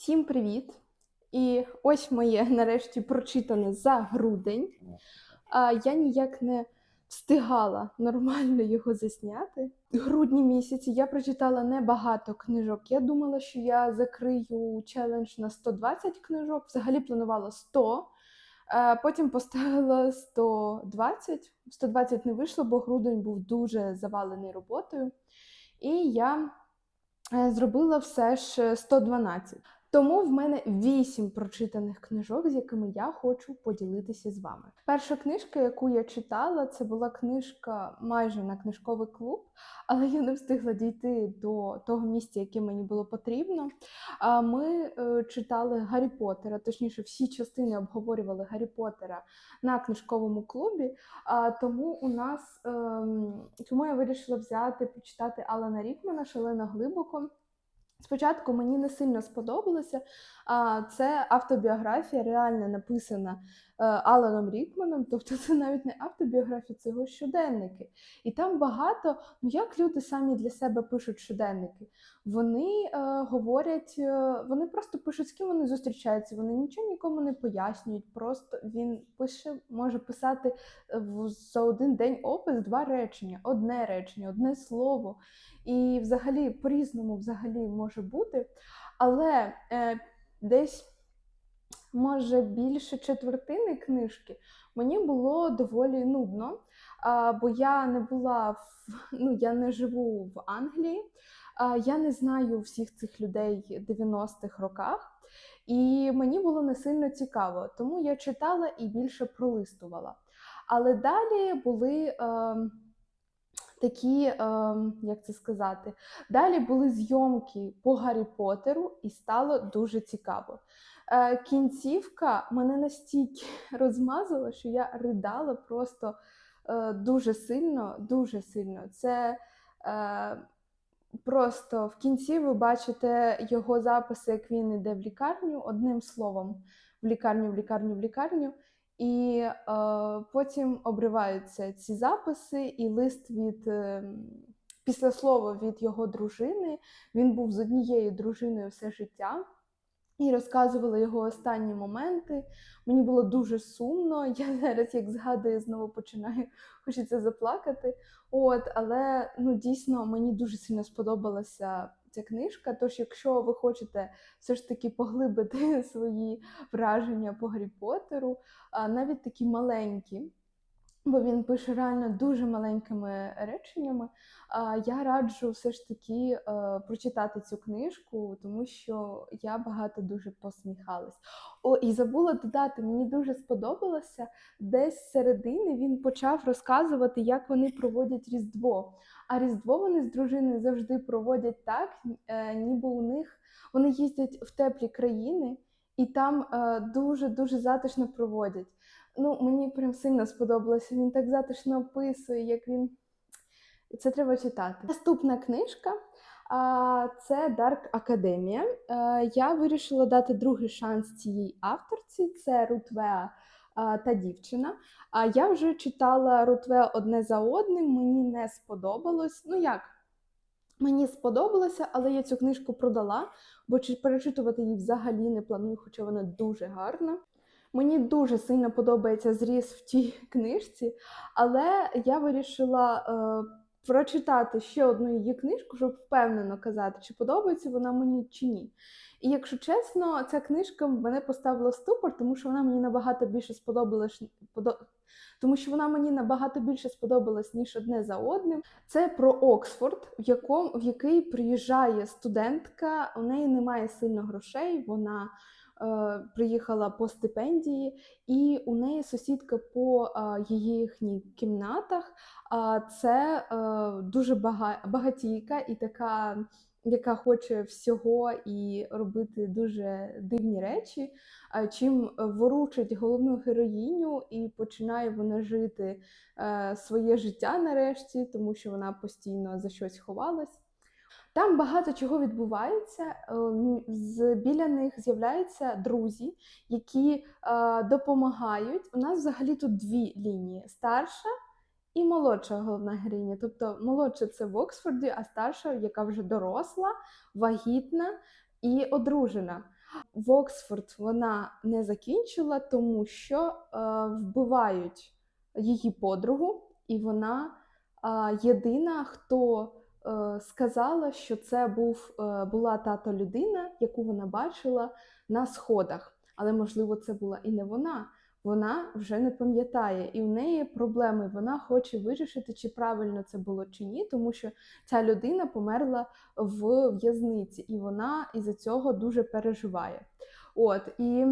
Всім привіт! І ось моє нарешті прочитане за грудень. А я ніяк не встигала нормально його засняти. Грудні місяці я прочитала небагато книжок. Я думала, що я закрию челендж на 120 книжок. Взагалі планувала 100. Потім поставила 120. 120 не вийшло, бо грудень був дуже завалений роботою. І я е, зробила все ж 112. Тому в мене вісім прочитаних книжок, з якими я хочу поділитися з вами. Перша книжка, яку я читала, це була книжка майже на книжковий клуб, але я не встигла дійти до того місця, яке мені було потрібно. А Ми е, читали Гаррі Поттера, точніше, всі частини обговорювали Гаррі Поттера на книжковому клубі. А тому у нас ем, тому я вирішила взяти почитати Алана Рікмана Шалено глибоко. Спочатку мені не сильно сподобалося. А це автобіографія, реально написана е, Аланом Рікманом. Тобто це навіть не автобіографія, це його щоденники. І там багато, ну як люди самі для себе пишуть щоденники. Вони е, говорять, е, вони просто пишуть, з ким вони зустрічаються, вони нічого нікому не пояснюють. Просто він пише, може писати е, в- за один день опис два речення, одне речення, одне слово. І взагалі по-різному взагалі може бути. Але е, десь, може, більше четвертини книжки мені було доволі нудно, а, бо я не була в, ну, я не живу в Англії, а, я не знаю всіх цих людей 90-х роках. І мені було не сильно цікаво, тому я читала і більше пролистувала. Але далі були ем, такі, ем, як це сказати, далі були зйомки по Гаррі Поттеру, і стало дуже цікаво. Е, кінцівка мене настільки розмазала, що я ридала просто е, дуже сильно, дуже сильно. Це е, просто в кінці ви бачите його записи, як він іде в лікарню, одним словом, в лікарню, в лікарню, в лікарню. І е, потім обриваються ці записи, і лист від е, післяслово від його дружини. Він був з однією дружиною все життя. І розказувала його останні моменти. Мені було дуже сумно. Я зараз, як згадую, знову починаю хочеться заплакати. От, але ну дійсно мені дуже сильно сподобалася ця книжка. Тож, якщо ви хочете все ж таки поглибити свої враження по Гаррі Поттеру, навіть такі маленькі. Бо він пише реально дуже маленькими реченнями. А, Я раджу все ж таки е, прочитати цю книжку, тому що я багато дуже посміхалась. О, і забула додати, мені дуже сподобалося. Десь з середини він почав розказувати, як вони проводять Різдво. А Різдво вони з дружиною завжди проводять так, е, ніби у них вони їздять в теплі країни і там дуже дуже затишно проводять. Ну, мені прям сильно сподобалося. Він так затишно описує, як він. Це треба читати. Наступна книжка це Дарк Академія. Я вирішила дати другий шанс цій авторці. Це Рутвеа та дівчина. А я вже читала Рутвеа одне за одним, мені не сподобалось. Ну як? Мені сподобалося, але я цю книжку продала, бо чи перечитувати її взагалі не планую, хоча вона дуже гарна. Мені дуже сильно подобається зріз в тій книжці, але я вирішила е, прочитати ще одну її книжку, щоб впевнено казати, чи подобається вона мені чи ні. І якщо чесно, ця книжка мене поставила ступор, тому що вона мені набагато більше сподобалась, подо... тому що вона мені набагато більше сподобалась, ніж одне за одним. Це про Оксфорд, в якому в який приїжджає студентка. У неї немає сильно грошей. Вона приїхала по стипендії, і у неї сусідка по е, їхніх кімнатах. Це е, дуже багатійка і така. Яка хоче всього і робити дуже дивні речі, чим воручить головну героїню, і починає вона жити е, своє життя нарешті, тому що вона постійно за щось ховалась. Там багато чого відбувається. е, біля них з'являються друзі, які е, допомагають. У нас взагалі тут дві лінії: старша і молодша головна героїня. Тобто молодша це в Оксфорді, а старша, яка вже доросла, вагітна і одружена. в Оксфорд вона не закінчила, тому що е, вбивають її подругу, і вона єдина, хто сказала, що це був, е, була тата людина, яку вона бачила на сходах. Але, можливо, це була і не вона. Вона вже не пам'ятає, і в неї проблеми. Вона хоче вирішити, чи правильно це було чи ні, тому що ця людина померла в в'язниці, і вона із-за цього дуже переживає. От і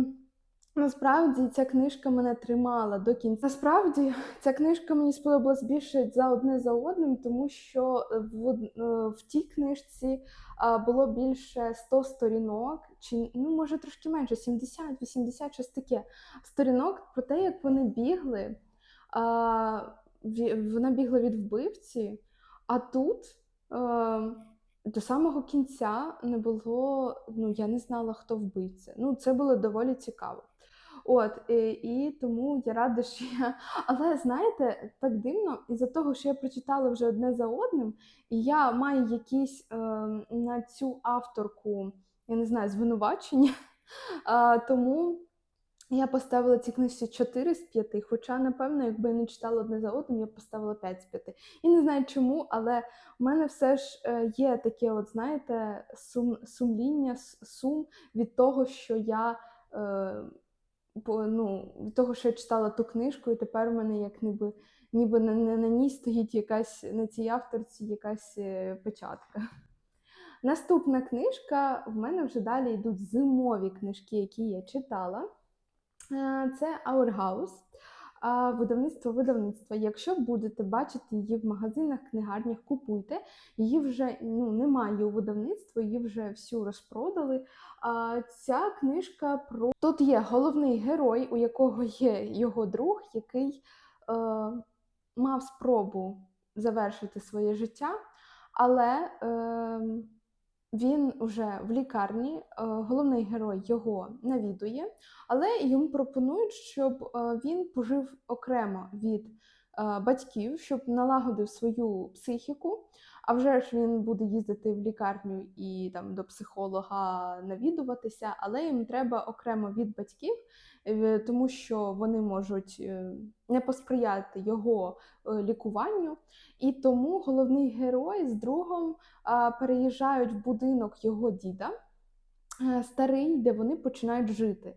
насправді ця книжка мене тримала до кінця. Насправді ця книжка мені сподобалась більше за одне за одним, тому що в, е, в тій книжці було більше 100 сторінок, чи ну може трошки менше, 70, 80, щось таке сторінок про те, як вони бігли. А, вона бігла від вбивці, а тут е, до самого кінця не було, ну я не знала, хто вбивця. Ну, це було доволі цікаво. От, і, і тому я рада, що я. Але знаєте, так дивно, із-за того, що я прочитала вже одне за одним, і я маю якісь е, на цю авторку, я не знаю, звинувачення. А, тому я поставила цій книжці 4 з 5, хоча, напевно, якби я не читала одне за одним, я б поставила 5 з 5. І не знаю чому, але в мене все ж е, є таке, от, знаєте, сум, сумління, сум від того, що я. Е, по- ну, від того, що я читала ту книжку, і тепер у мене як ніби, ніби на, на, на ній стоїть якась на цій авторці якась е, печатка. Наступна книжка в мене вже далі йдуть зимові книжки, які я читала. Е, Це Our House. Видавництво видавництва. Якщо будете бачити її в магазинах, книгарнях, купуйте. Її вже ну, немає у видавництва, її вже всю розпродали. А, Ця книжка про тут є головний герой, у якого є його друг, який е, мав спробу завершити своє життя, але е, він вже в лікарні, е, головний герой його навідує, але йому пропонують, щоб е, він пожив окремо від е, батьків, щоб налагодив свою психіку. А вже ж він буде їздити в лікарню і там до психолога навідуватися, але їм треба окремо від батьків, е, тому що вони можуть е, не посприяти його е, лікуванню. І тому головний герой з другом переїжджають в будинок його діда, старий, де вони починають жити.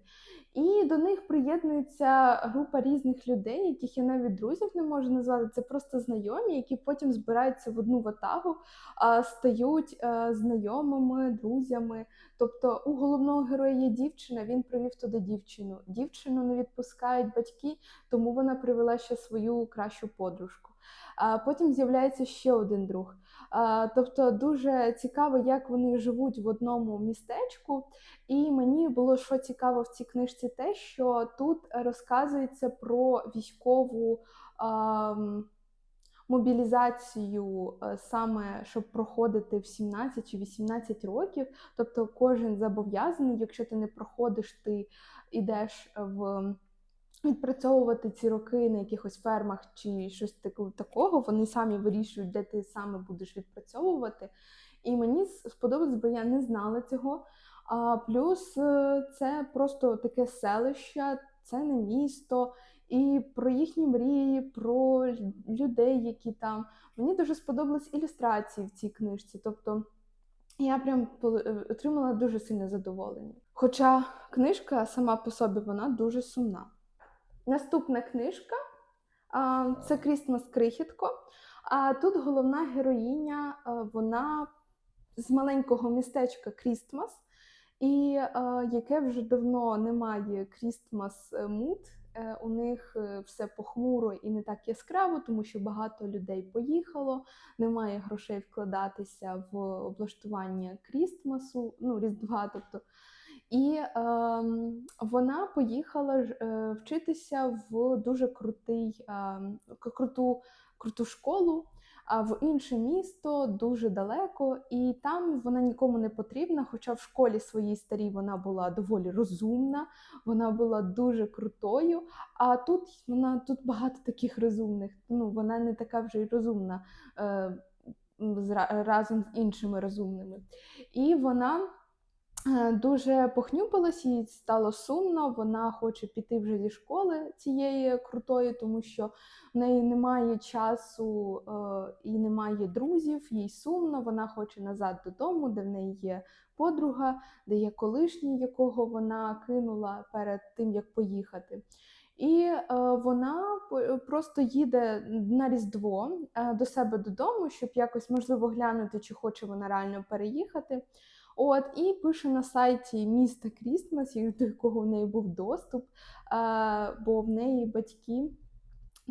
І до них приєднується група різних людей, яких я навіть друзів не можу назвати. Це просто знайомі, які потім збираються в одну ватагу, а, стають е, знайомими, друзями. Тобто у головного героя є дівчина, він привів туди дівчину. Дівчину не відпускають батьки, тому вона привела ще свою кращу подружку. А потім з'являється ще один друг. Тобто дуже цікаво, як вони живуть в одному містечку. І мені було що цікаво в цій книжці, те, що тут розказується про військову ам, мобілізацію, саме щоб проходити в 17 чи 18 років. Тобто кожен зобов'язаний, якщо ти не проходиш, ти йдеш в відпрацьовувати ці роки на якихось фермах чи щось такого. Вони самі вирішують, де ти саме будеш відпрацьовувати. І мені сподобалось, бо я не знала цього. А плюс е, це просто таке селище, це не місто, і про їхні мрії, про людей, які там. Мені дуже сподобались ілюстрації в цій книжці. Тобто я прям е, отримала дуже сильне задоволення. Хоча книжка сама по собі вона дуже сумна. Наступна книжка це Крістмас Крихітко. А тут головна героїня, вона з маленького містечка Крістмас, і яке вже давно немає Крістмас Муд. Е, У них е, все похмуро і не так яскраво, тому що багато людей поїхало, немає грошей вкладатися в облаштування Крістмасу, ну, Різдва, тобто. І ем, вона поїхала е, вчитися в дуже крутий, к- круту, круту школу а, в інше місто, дуже далеко, і там вона нікому не потрібна. Хоча в школі своїй старій вона була доволі розумна, вона була дуже крутою. А тут вона тут багато таких розумних. Ну вона не така вже й розумна е, разом з іншими розумними. І вона е, дуже похнюпилась, їй стало сумно. Вона хоче піти вже зі школи цієї крутої, тому що в неї немає часу е, і немає друзів, їй сумно. Вона хоче назад додому, де в неї є подруга, де є колишній, якого вона кинула перед тим, як поїхати. І е, вона просто їде на Різдво е, до себе додому, щоб якось можливо глянути, чи хоче вона реально переїхати. От, і пише на сайті міста Крістмас, до якого в неї був доступ, бо в неї батьки,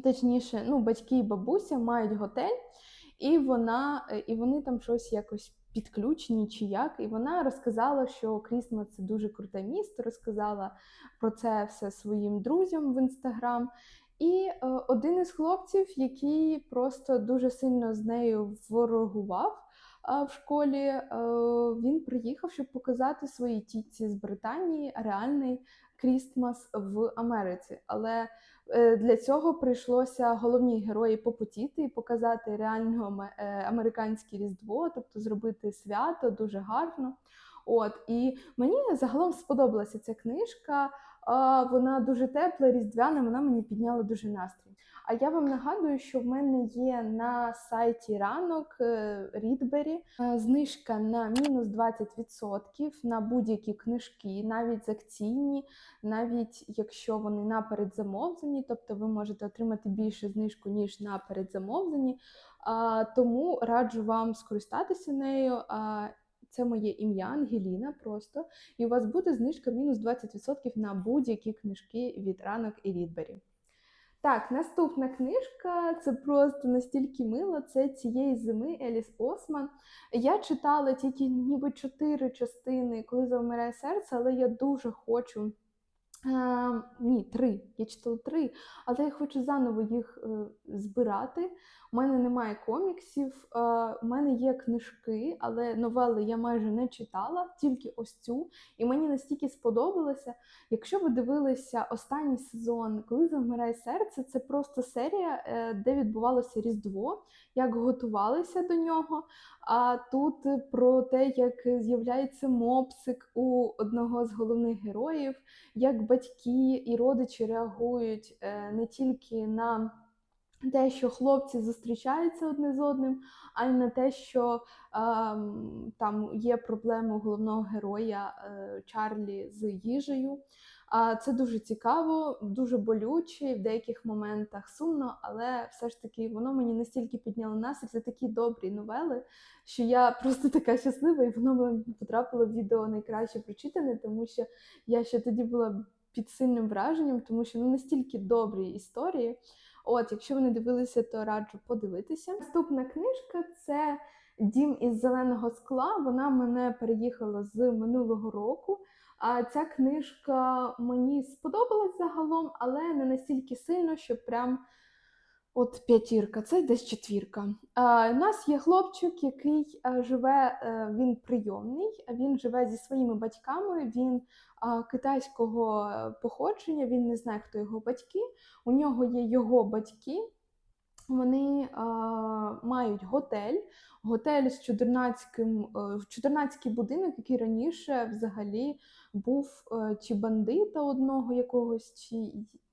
точніше, ну, батьки і бабуся мають готель, і вона, е, і вони там щось якось підключені чи як. І вона розказала, що Крісмас це дуже круте місто, розказала про це все своїм друзям в інстаграм. І е, один із хлопців, який просто дуже сильно з нею ворогував в школі, е, він приїхав, щоб показати своїй тітці з Британії реальний Крістмас в Америці. Але е, для цього прийшлося головній герої попотіти і показати реальне е, американське різдво, тобто зробити свято дуже гарно. От і мені загалом сподобалася ця книжка. Вона дуже тепла, різдвяна, вона мені підняла дуже настрій. А я вам нагадую, що в мене є на сайті ранок е, Рідбері е, знижка на мінус 20% на будь-які книжки, навіть акційні, навіть якщо вони на передзамовлені, тобто ви можете отримати більше знижку, ніж на передзамовлені. Тому раджу вам скористатися нею. Це моє ім'я Ангеліна просто. І у вас буде знижка мінус 20% на будь-які книжки від ранок і Рідбері. Так, наступна книжка це просто настільки мило. Це цієї зими Еліс Осман. Я читала тільки ніби чотири частини, коли завмирає серце, але я дуже хочу. Е, ні, три. Я читала три, але я хочу заново їх е, збирати. У мене немає коміксів, е, у мене є книжки, але новели я майже не читала, тільки ось цю. І мені настільки сподобалося. Якщо ви дивилися останній сезон, коли завмирає серце, це просто серія, е, де відбувалося Різдво, як готувалися до нього. А тут е, про те, як з'являється мопсик у одного з головних героїв, як батьки і родичі реагують е, не тільки на те, що хлопці зустрічаються одне з одним, а й на те, що ем, там є проблеми у головного героя е, Чарлі з їжею. А це дуже цікаво, дуже болюче, в деяких моментах сумно, але все ж таки воно мені настільки підняло настрій. Це такі добрі новели, що я просто така щаслива, і воно потрапило в відео найкраще прочитане, тому що я ще тоді була під сильним враженням, тому що ну настільки добрі історії. От, якщо ви не дивилися, то раджу подивитися. Наступна книжка це Дім із зеленого скла. Вона мене переїхала з минулого року. А ця книжка мені сподобалась загалом, але не настільки сильно, що прям от п'ятірка, це десь четвірка. У нас є хлопчик, який живе, е, він прийомний, він живе зі своїми батьками, він китайського е, походження, він не знає, хто його батьки. У нього є його батьки. Вони а, мають готель, готель з чудернацьким, е, 14 будинок, який раніше взагалі був е, чи бандита одного якогось, чи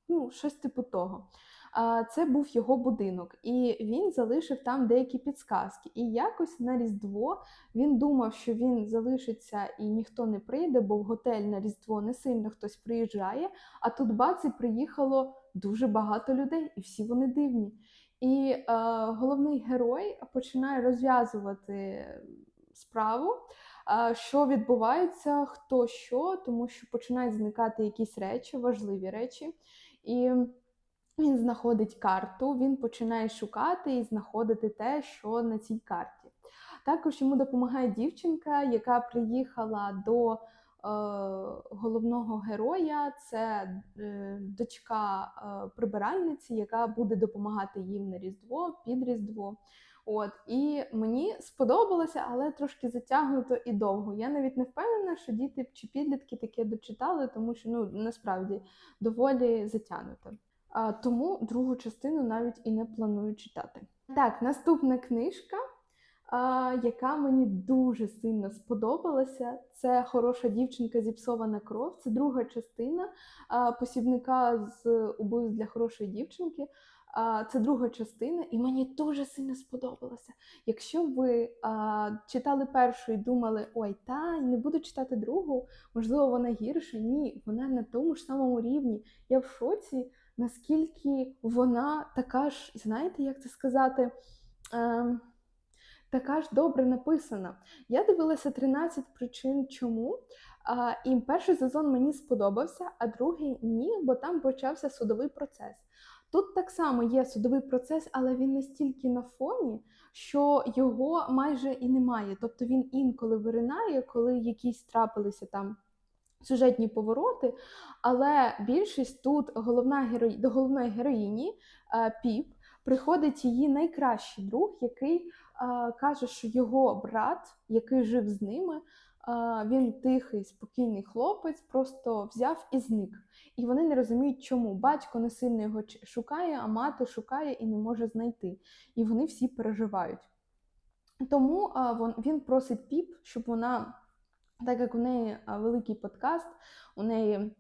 ну, щось типу того. Це був його будинок, і він залишив там деякі підсказки. І якось на Різдво він думав, що він залишиться і ніхто не прийде, бо в готель на Різдво не сильно хтось приїжджає. А тут бац, і приїхало дуже багато людей, і всі вони дивні. І е, головний герой починає розв'язувати справу, що відбувається, хто що, тому що починають зникати якісь речі, важливі речі. І він знаходить карту, він починає шукати і знаходити те, що на цій карті. Також йому допомагає дівчинка, яка приїхала до е, головного героя. Це е, дочка е, прибиральниці, яка буде допомагати їм на Різдво, під Різдво. От і мені сподобалося, але трошки затягнуто і довго. Я навіть не впевнена, що діти чи підлітки таке дочитали, тому що ну насправді доволі затягнуто. А, тому другу частину навіть і не планую читати. Так, наступна книжка. А, яка мені дуже сильно сподобалася. Це хороша дівчинка зіпсована кров. Це друга частина а, посібника з убивств для хорошої дівчинки. А, Це друга частина, і мені дуже сильно сподобалося. Якщо ви а, читали першу і думали, ой, та не буду читати другу, можливо, вона гірша. Ні, вона на тому ж самому рівні. Я в шоці, наскільки вона така ж, знаєте, як це сказати? Е, така ж добре написана. Я дивилася 13 причин, чому. А, і перший сезон мені сподобався, а другий ні, бо там почався судовий процес. Тут так само є судовий процес, але він настільки на фоні, що його майже і немає. Тобто він інколи виринає, коли якісь трапилися там сюжетні повороти. Але більшість тут головна герої... до головної героїні Піп приходить її найкращий друг, який каже, що його брат, який жив з ними, він тихий, спокійний хлопець, просто взяв і зник. І вони не розуміють, чому батько не сильно його шукає, а мати шукає і не може знайти. І вони всі переживають. Тому він просить Піп, щоб вона, так як у неї великий подкаст, у неї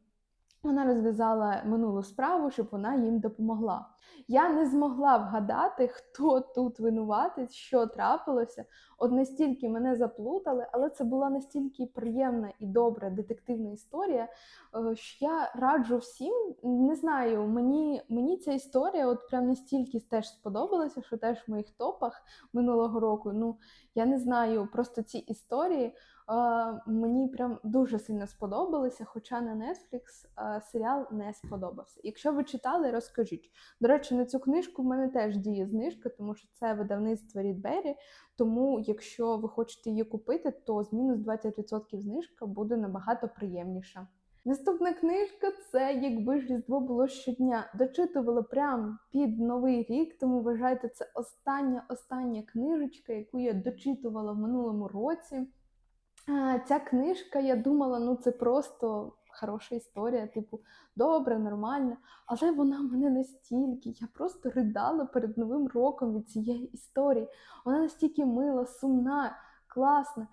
вона розв'язала минулу справу, щоб вона їм допомогла. Я не змогла вгадати, хто тут винуватець, що трапилося. От настільки мене заплутали, але це була настільки приємна і добра детективна історія, е, що я раджу всім. Не знаю, мені, мені ця історія от прям настільки теж сподобалася, що теж в моїх топах минулого року. Ну я не знаю, просто ці історії мені прям дуже сильно сподобалися. Хоча на Netflix е, серіал не сподобався. Якщо ви читали, розкажіть. До речі, на цю книжку в мене теж діє знижка, тому що це видавництво Рідбері. Тому, якщо ви хочете її купити, то з мінус 20% знижка буде набагато приємніша. Наступна книжка це якби ж різдво було щодня. Дочитувала прям під новий рік, тому вважайте, це остання остання книжечка, яку я дочитувала в минулому році. А, Ця книжка, я думала, ну це просто хороша історія, типу, добре, нормально. Але вона мене настільки, я просто ридала перед Новим роком від цієї історії. Вона настільки мила, сумна, класна.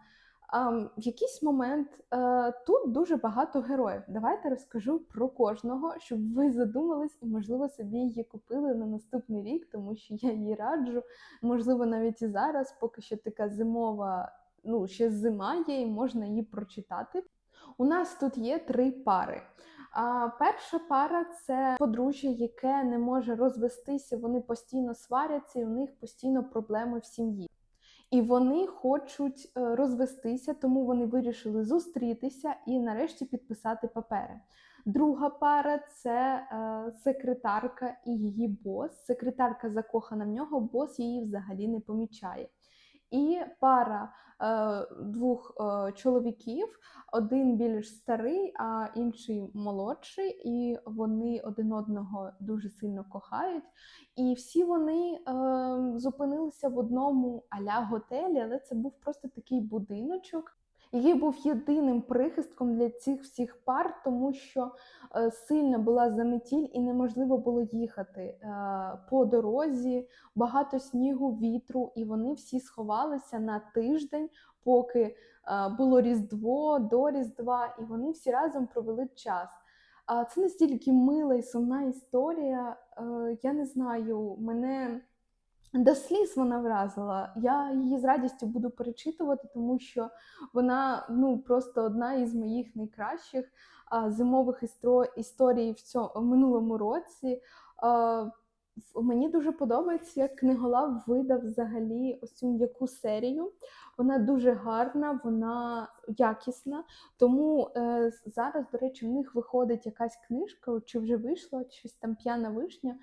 А, в якийсь момент е, тут дуже багато героїв. Давайте розкажу про кожного, щоб ви задумались і, можливо, собі її купили на наступний рік, тому що я її раджу. Можливо, навіть і зараз, поки що така зимова, ну, ще зима є, і можна її прочитати. У нас тут є три пари. А перша пара це подружжя, яке не може розвестися, вони постійно сваряться, і у них постійно проблеми в сім'ї. І вони хочуть е, розвестися, тому вони вирішили зустрітися і нарешті підписати папери. Друга пара це е, секретарка і її бос. Секретарка закохана в нього, бос її взагалі не помічає. І пара е, двох е, чоловіків, один більш старий, а інший молодший, і вони один одного дуже сильно кохають. І всі вони е, зупинилися в одному аля готелі, але це був просто такий будиночок. Який був єдиним прихистком для цих всіх пар, тому що е, сильна була заметіль і неможливо було їхати е, по дорозі, багато снігу, вітру, і вони всі сховалися на тиждень, поки е, було Різдво до Різдва, і вони всі разом провели час. А це настільки мила і сумна історія. Я не знаю, мене до сліз вона вразила. Я її з радістю буду перечитувати, тому що вона ну просто одна із моїх найкращих а, зимових істро- історій в цьому минулому році. А, Мені дуже подобається, як книголав видав взагалі ось цю м'яку серію. Вона дуже гарна, вона якісна. Тому е, зараз, до речі, в них виходить якась книжка, чи вже вийшла, щось там п'яна вишня.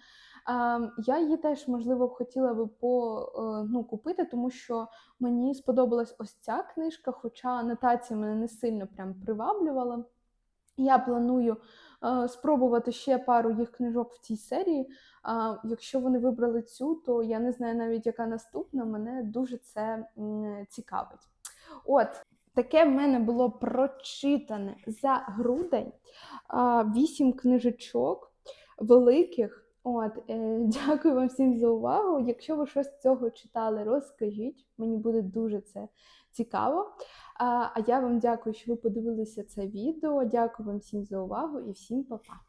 А, я її теж, можливо, хотіла би по, е, ну, купити, тому що мені сподобалась ось ця книжка, хоча анотація мене не сильно прям приваблювала. Я планую е, спробувати ще пару їх книжок в цій серії. Якщо вони вибрали цю, то я не знаю навіть, яка наступна. Мене дуже це цікавить. От, таке в мене було прочитане за грудень. Вісім книжечок великих. От, е, дякую вам всім за увагу. Якщо ви щось з цього читали, розкажіть. Мені буде дуже це цікаво. А, а я вам дякую, що ви подивилися це відео. Дякую вам всім за увагу і всім па-па.